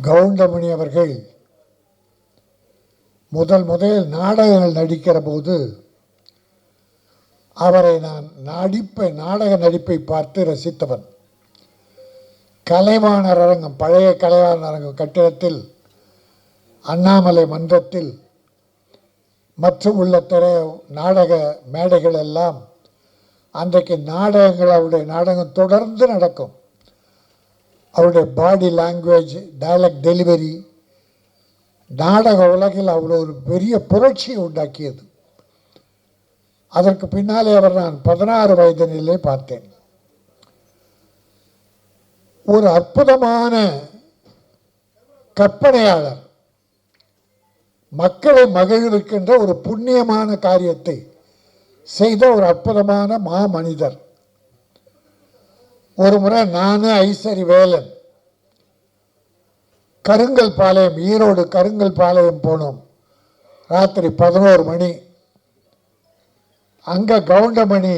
கவுண்டமணி அவர்கள் முதல் முதலில் நாடகங்கள் நடிக்கிற போது அவரை நான் நடிப்பை நாடக நடிப்பை பார்த்து ரசித்தவன். கலைவாணர் அரங்கம் பழைய கலைவாணர் அரங்கம் கட்டிடத்தில் அண்ணாமலை மன்றத்தில் மற்றும் உள்ள திரை நாடக மேடைகள் எல்லாம் அன்றைக்கு நாடகங்கள் அவருடைய நாடகம் தொடர்ந்து நடக்கும். அவருடைய பாடி லாங்குவேஜ் டைலக்ட் டெலிவரி நாடக உலகில் அவ்வளோ ஒரு பெரிய புரட்சியை உண்டாக்கியது. அதற்கு பின்னாலே அவர் நான் பதினாறு வயதினிலே பார்த்தேன். ஒரு அற்புதமான கற்பனையாளர் மக்களை மகிழ்விக்கின்ற ஒரு புண்ணியமான காரியத்தை செய்த ஒரு அற்புதமான மாமனிதர். ஒரு முறை நானு ஐசரி வேலன். கருங்கல் பாளையம் ஈரோடு கருங்கல் பாளையம் போனோம். ராத்திரி பதினோரு மணி. அங்கே கவுண்டமணி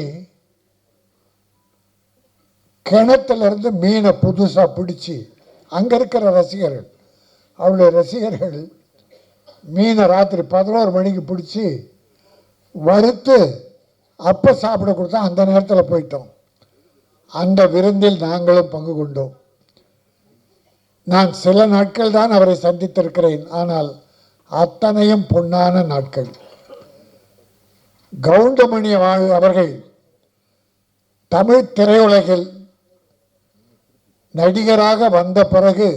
கிணத்துலேருந்து மீனை புதுசாக பிடிச்சி அங்கே இருக்கிற ரசிகர்கள் அவருடைய ரசிகர்கள் மீனை ராத்திரி பதினோரு மணிக்கு பிடிச்சி வறுத்து அப்போ சாப்பிட கொடுத்தா அந்த நேரத்தில் போயிட்டோம். அந்த விருந்தில் நாங்களும் பங்கு கொண்டோம். நான் சில நாட்கள் தான் அவரை சந்தித்திருக்கிறேன். ஆனால் அத்தனையும் பொன்னான நாட்கள். கவுண்டமணி அவர்கள் தமிழ் திரையுலகில் நடிகராக வந்த பிறகு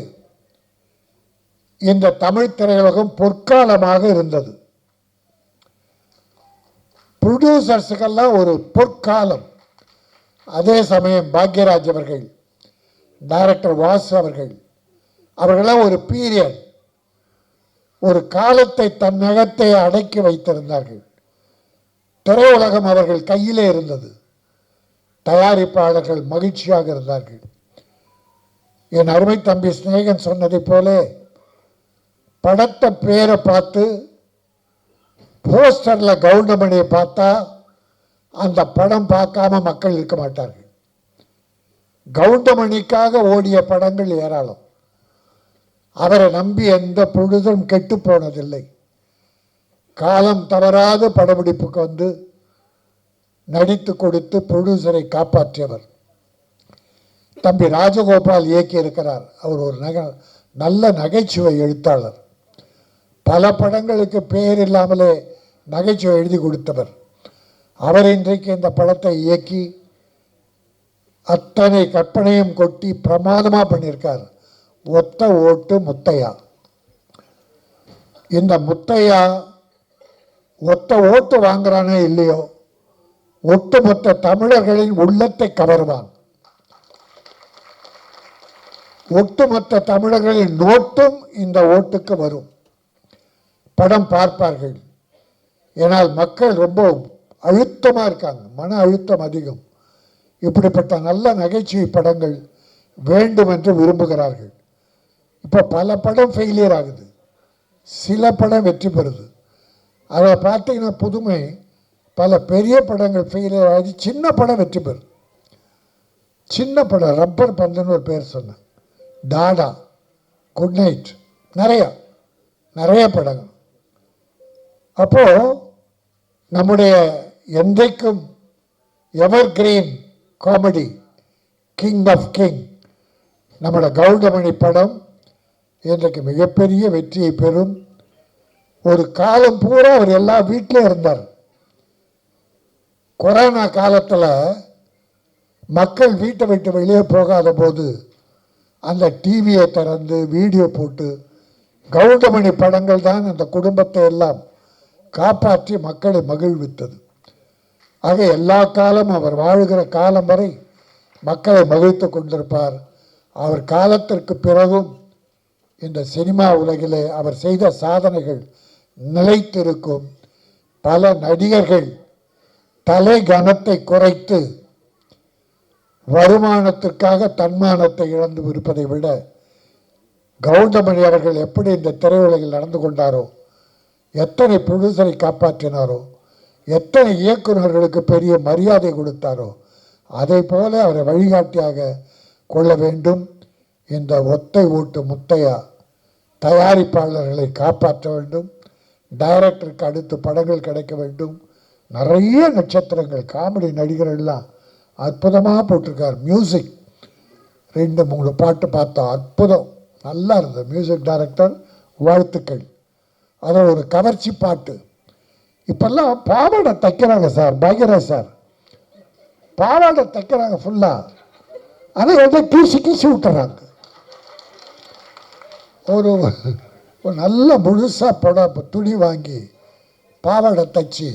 இந்த தமிழ் திரையுலகம் பொற்காலமாக இருந்தது. ப்ரொடியூசர்ஸுக்கெல்லாம் ஒரு பொற்காலம். அதே சமயம் பாக்யராஜ் அவர்கள் டைரக்டர் வாசு அவர்கள் அவர்களாம் ஒரு பீரியட் ஒரு காலத்தை தன் நகத்தை அடக்கி வைத்திருந்தார்கள். திரையுலகம் அவர்கள் கையிலே இருந்தது. தயாரிப்பாளர்கள் மகிழ்ச்சியாக இருந்தார்கள். என் அருமை தம்பி சிநேகன் சொன்னதைப் போல படத்தை பேரை பார்த்து போஸ்டரில் கவுண்டமணியை பார்த்தா அந்த படம் பார்க்காம மக்கள் இருக்க மாட்டார்கள். கவுண்டமணிக்காக ஓடிய படங்கள் ஏராளம். அவரை நம்பி எந்த பொழுதும் கெட்டு போனதில்லை. காலம் தவறாத படப்பிடிப்புக்கு வந்து நடித்து கொடுத்து ப்ரொடியூசரை காப்பாற்றியவர். தம்பி ராஜகோபால் இயக்கியிருக்கிறார். அவர் ஒரு நக நல்ல நகைச்சுவை எழுத்தாளர். பல படங்களுக்கு பெயர் இல்லாமலே நகைச்சுவை எழுதி கொடுத்தவர். அவர் இன்றைக்கு இந்த படத்தை இயக்கி அத்தனை கற்பனையும் கொட்டி பிரமாதமாக பண்ணியிருக்கார். ஒத்த ஓட்டு முத்தையா. இந்த முத்தையா ஒத்த ஓட்டு வாங்குறானே இல்லையோ ஒட்டுமொத்த தமிழர்களின் உள்ளத்தை கவர்வான். ஒட்டுமொத்த தமிழர்களின் நோட்டும் இந்த ஓட்டுக்கு வரும். படம் பார்ப்பார்கள். ஏனால் மக்கள் ரொம்பவும் அழுத்தமாக இருக்காங்க. மன அழுத்தம் அதிகம். இப்படிப்பட்ட நல்ல நகைச்சுவை படங்கள் வேண்டும் என்று விரும்புகிறார்கள். இப்போ பல படம் ஃபெயிலியர் ஆகுது. சில படம் வெற்றி பெறுது. அதை பார்த்தீங்கன்னா புதுமை பல பெரிய படங்கள் ஃபெயிலியர் ஆகி சின்ன படம் வெற்றி பெறும் சின்ன படம் ரப்பர் பந்துன்னு ஒரு பேர் சொன்னேன். டாடா குட் நைட் நிறையா நிறைய படங்கள். அப்போது நம்முடைய என்றைக்கும் evergreen comedy king of king நம்மளோட கவுண்டமணி படம் இன்றைக்கு மிகப்பெரிய வெற்றியை பெறும். ஒரு காலம் பூரா அவர் எல்லா வீட்டிலும் இருந்தார். கொரோனா காலத்தில் மக்கள் வீட்டை விட்டு வெளியே போகாத போது அந்த டிவியை திறந்து வீடியோ போட்டு கவுண்டமணி படங்கள் தான் அந்த குடும்பத்தை எல்லாம் காப்பாற்றி மக்களை மகிழ்வித்தது. ஆக எல்லா காலம் அவர் வாழுகிற காலம் வரை மக்களை மகிழ்த்து கொண்டிருப்பார். அவர் காலத்திற்கு பிறகும் இந்த சினிமா உலகிலே அவர் செய்த சாதனைகள் நிலைத்திருக்கும். பல நடிகர்கள் தலை கனத்தை குறைத்து வருமானத்திற்காக தன்மானத்தை இழந்து இருப்பதை விட கௌதமணி அவர்கள் எப்படி இந்த திரையுலகில் நடந்து கொண்டாரோ எத்தனை ப்ரொடியூசரை காப்பாற்றினாரோ எத்தனை இயக்குநர்களுக்கு பெரிய மரியாதை கொடுத்தாரோ அதை போல அவரை வழிகாட்டியாக கொள்ள வேண்டும் இந்த ஒத்தை ஓட்டு முத்தையா தயாரிப்பாளர்களை காப்பாற்ற வேண்டும் டைரக்டருக்கு அடுத்து படங்கள் கிடைக்க வேண்டும். நிறைய நட்சத்திரங்கள் காமெடி நடிகர் எல்லாம் அற்புதமாக போட்டிருக்கார். மியூசிக் ரெண்டு மூணு பாட்டு பார்த்தோம் அற்புதம். நல்லா இருந்தது. மியூசிக் டைரக்டர் வாழ்த்துக்கள். அதில் ஒரு கவர்ச்சி பாட்டு. இப்பெல்லாம் பாவாடை தைக்கிறாங்க சார் பயங்கர சார். பாவாடை தைக்கிறாங்க ஃபுல்லாக ஆனால் எதை கீசி கீசி விட்டுறாங்க ஒரு ஒரு நல்ல முழுசாக புடப்ப துணி வாங்கி பாவாடை தைச்சி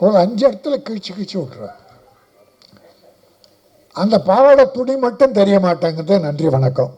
ஒரு அஞ்சு இடத்துல கிழிச்சு கிழிச்சு விட்டுறாங்க. அந்த பாவாடை துணி மட்டும் தெரிய மாட்டேங்குது. நன்றி வணக்கம்.